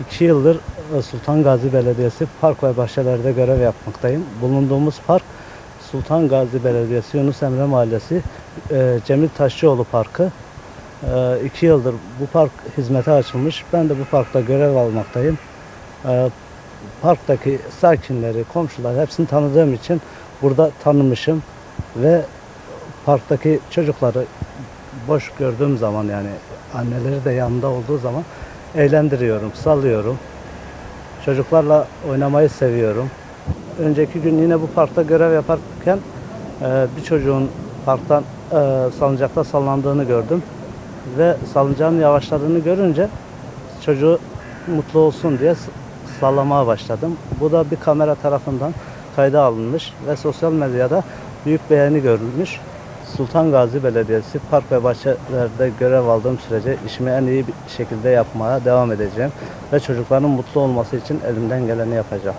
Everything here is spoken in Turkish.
İki yıldır e, Sultan Gazi Belediyesi Park ve Bahçelerde görev yapmaktayım. Bulunduğumuz park Sultan Gazi Belediyesi Yunus Emre Mahallesi e, Cemil Taşçıoğlu Parkı. E, iki yıldır bu park hizmete açılmış. Ben de bu parkta görev almaktayım. Parktaki sakinleri, komşular hepsini tanıdığım için burada tanımışım ve parktaki çocukları boş gördüğüm zaman yani anneleri de yanında olduğu zaman eğlendiriyorum, sallıyorum. Çocuklarla oynamayı seviyorum. Önceki gün yine bu parkta görev yaparken e, bir çocuğun parktan e, salıncakta sallandığını gördüm. Ve salıncağın yavaşladığını görünce çocuğu mutlu olsun diye sallamaya başladım. Bu da bir kamera tarafından kayda alınmış ve sosyal medyada büyük beğeni görülmüş. Sultan Gazi Belediyesi Park ve Bahçelerde görev aldığım sürece işimi en iyi bir şekilde yapmaya devam edeceğim ve çocukların mutlu olması için elimden geleni yapacağım.